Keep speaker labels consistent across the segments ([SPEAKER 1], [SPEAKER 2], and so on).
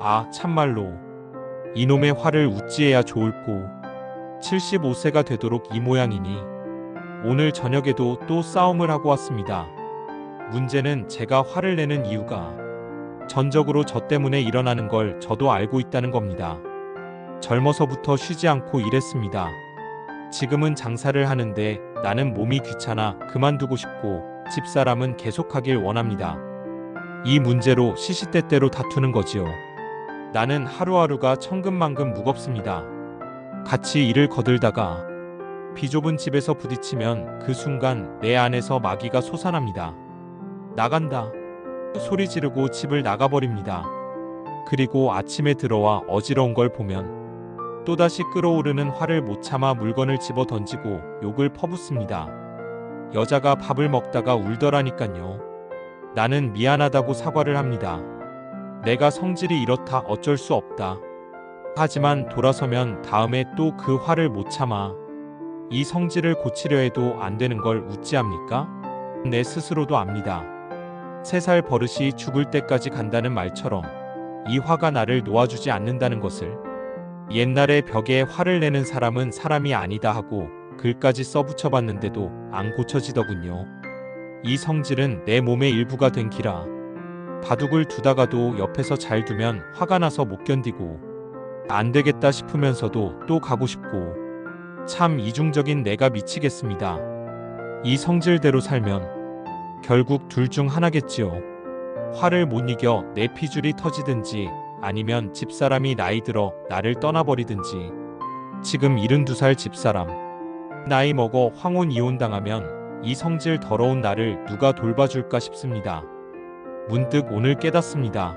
[SPEAKER 1] 아, 참말로. 이놈의 화를 우찌해야 좋을꼬. 75세가 되도록 이 모양이니 오늘 저녁에도 또 싸움을 하고 왔습니다. 문제는 제가 화를 내는 이유가 전적으로 저 때문에 일어나는 걸 저도 알고 있다는 겁니다. 젊어서부터 쉬지 않고 일했습니다. 지금은 장사를 하는데 나는 몸이 귀찮아 그만두고 싶고 집사람은 계속하길 원합니다. 이 문제로 시시때때로 다투는 거지요. 나는 하루하루가 천근만근 무겁습니다. 같이 일을 거들다가 비좁은 집에서 부딪히면 그 순간 내 안에서 마귀가 솟아납니다. 나간다. 소리 지르고 집을 나가버립니다. 그리고 아침에 들어와 어지러운 걸 보면 또다시 끓어오르는 화를 못 참아 물건을 집어 던지고 욕을 퍼붓습니다. 여자가 밥을 먹다가 울더라니깐요. 나는 미안하다고 사과를 합니다. 내가 성질이 이렇다 어쩔 수 없다. 하지만 돌아서면 다음에 또 그 화를 못 참아. 이 성질을 고치려 해도 안 되는 걸 우찌합니까? 내 스스로도 압니다. 세 살 버릇이 죽을 때까지 간다는 말처럼 이 화가 나를 놓아주지 않는다는 것을 옛날에 벽에 화를 내는 사람은 사람이 아니다 하고 글까지 써붙여 봤는데도 안 고쳐지더군요. 이 성질은 내 몸의 일부가 된 기라. 바둑을 두다가도 옆에서 잘 두면 화가 나서 못 견디고 안 되겠다 싶으면서도 또 가고 싶고 참 이중적인 내가 미치겠습니다. 이 성질대로 살면 결국 둘 중 하나겠지요. 화를 못 이겨 내 피줄이 터지든지 아니면 집사람이 나이 들어 나를 떠나버리든지 지금 72살 집사람 나이 먹어 황혼 이혼당하면 이 성질 더러운 나를 누가 돌봐줄까 싶습니다. 문득 오늘 깨닫습니다.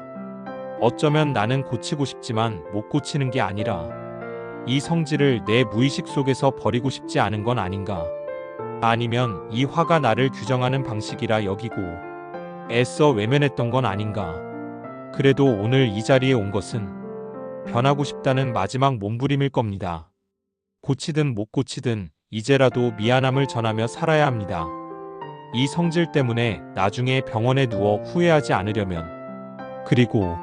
[SPEAKER 1] 어쩌면 나는 고치고 싶지만 못 고치는 게 아니라 이 성질을 내 무의식 속에서 버리고 싶지 않은 건 아닌가. 아니면 이 화가 나를 규정하는 방식이라 여기고 애써 외면했던 건 아닌가. 그래도 오늘 이 자리에 온 것은 변하고 싶다는 마지막 몸부림일 겁니다. 고치든 못 고치든 이제라도 미안함을 전하며 살아야 합니다. 이 성질 때문에 나중에 병원에 누워 후회하지 않으려면 그리고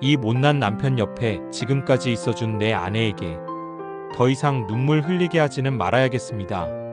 [SPEAKER 1] 이 못난 남편 옆에 지금까지 있어준 내 아내에게 더 이상 눈물 흘리게 하지는 말아야겠습니다.